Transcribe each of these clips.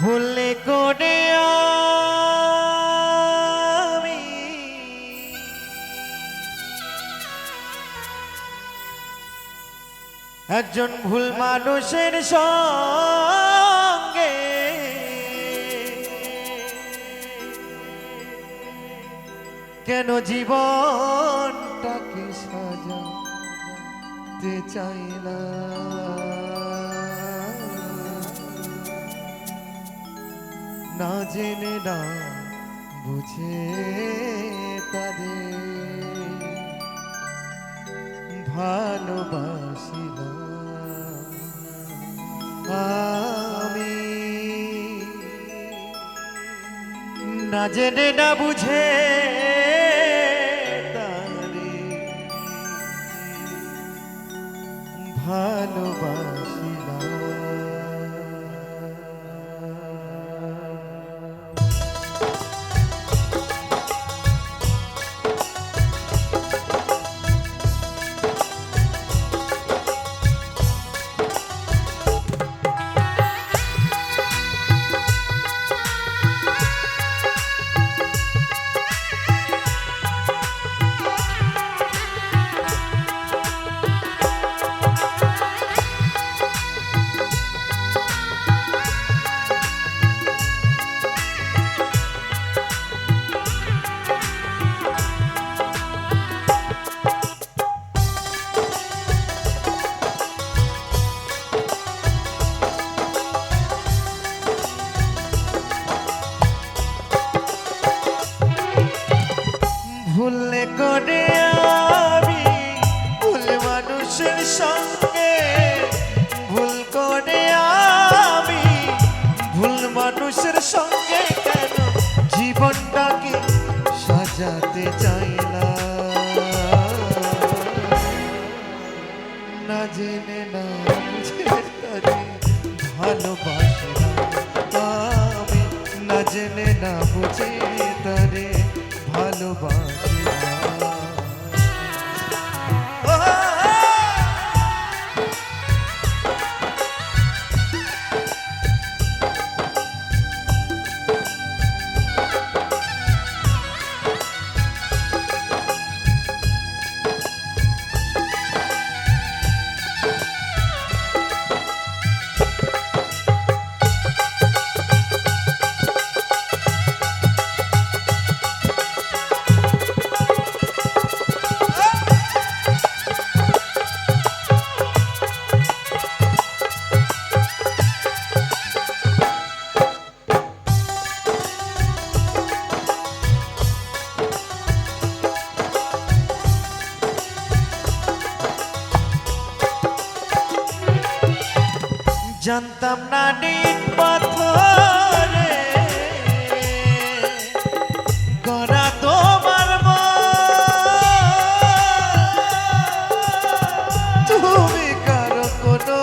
ভুলে করে আমি। একজন ভুল মানুষের সঙ্গে কেন জীবনটাকে সাজাতে চাইলাম না? জেনে না বুঝে তাদের ভালোবাসিলাম আমি। না জেনে না বুঝে তারে ভালোবাসিলাম সঙ্গে ভুল আমি, ভুল মানুষের সঙ্গে জীবনটাকে সাজাতে না? জেনে, না বুঝে তারে না না বুঝে জানতাম না নিন পাথরে গড়া তোমার। তুমি কারও কোনো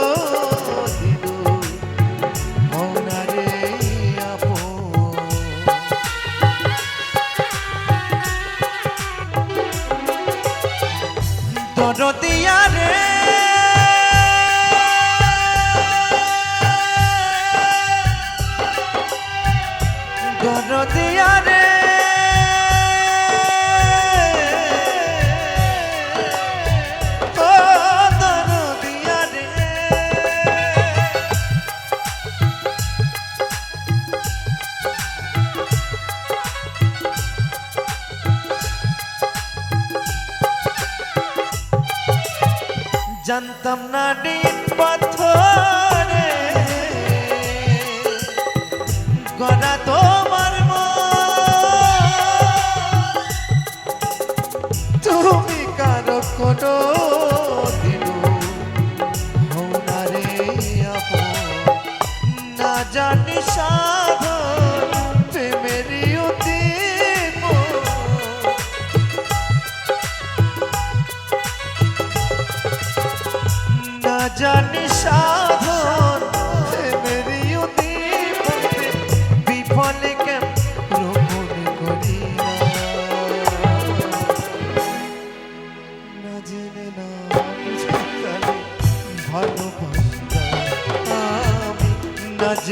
দিনও রে। জানতাম না দিন পাথরে। গড়া তোমার কোনো দিনও হও না রে আপন। না জানি সাধন প্রেমেরই না জানি সাধন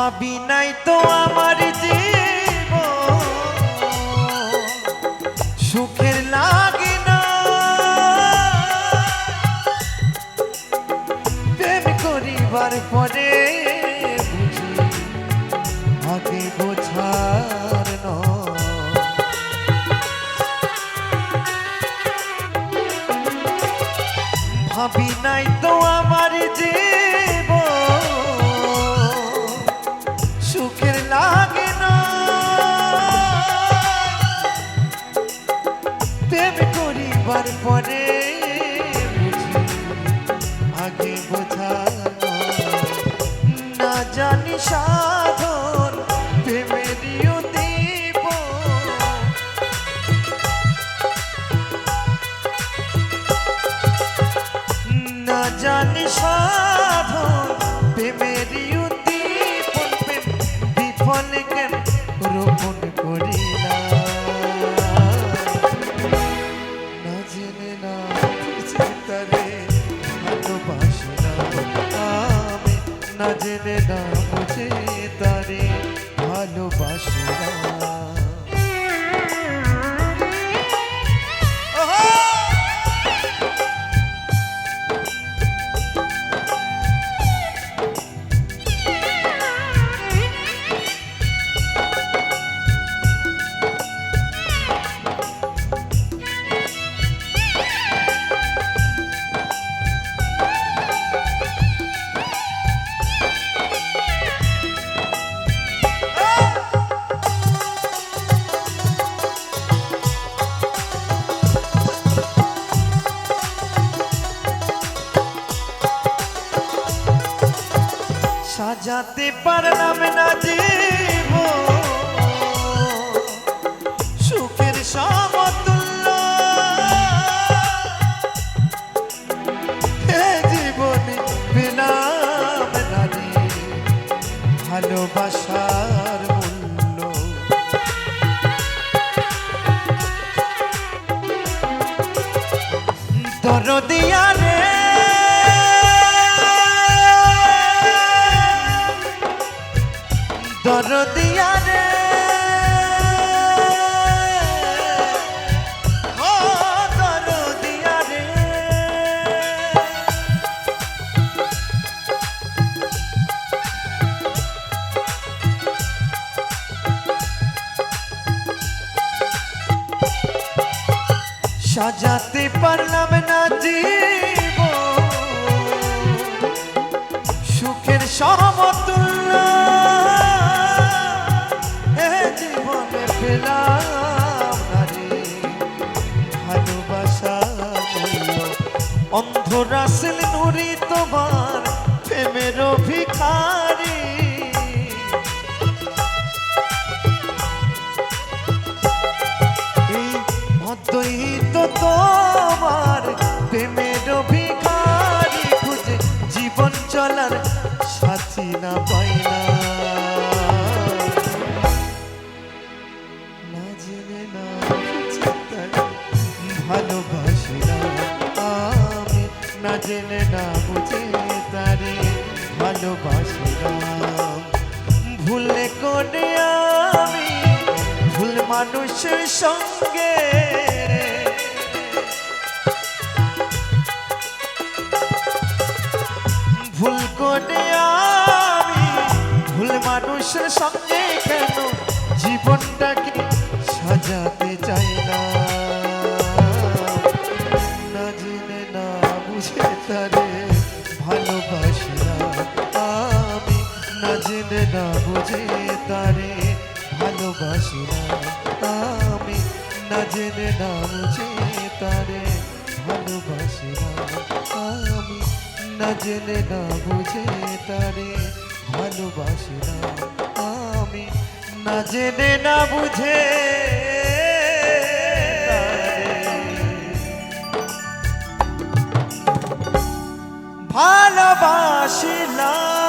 ভাবি নাই তো আমার জীব সুখের লাগে না। প্রেম করিবার পরে বুঝি আগে বোঝার পরে বুঝি আগে বোঝানো না জানি সাধন প্রেমেরও দিব। না জানি সাধন না বুঝে তারে ভালোবাসি সাজাতে পারলাম না জীব দরদিয়া রে সাজাতে পারলাম না জীব সুখের সমতুল্য রাসেল নুরি তোমার প্রেমের ভিখারি এই মতই তো তোমার মানুষের সঙ্গে। ভুল করে আমি ভুল মানুষের সঙ্গে কেন জীবনটাকে সাজাতে চাই না? না জেনে, না বুঝে তারে ভালোবাসি না আমি। না জেনে, না বুঝে তারে ভালোবাসি জেনে না বুঝে তারে ভালোবাসি আমি না জেনে না বুঝে তারে ভালোবাসি আমি না জেনে না বুঝে ভালোবাসি না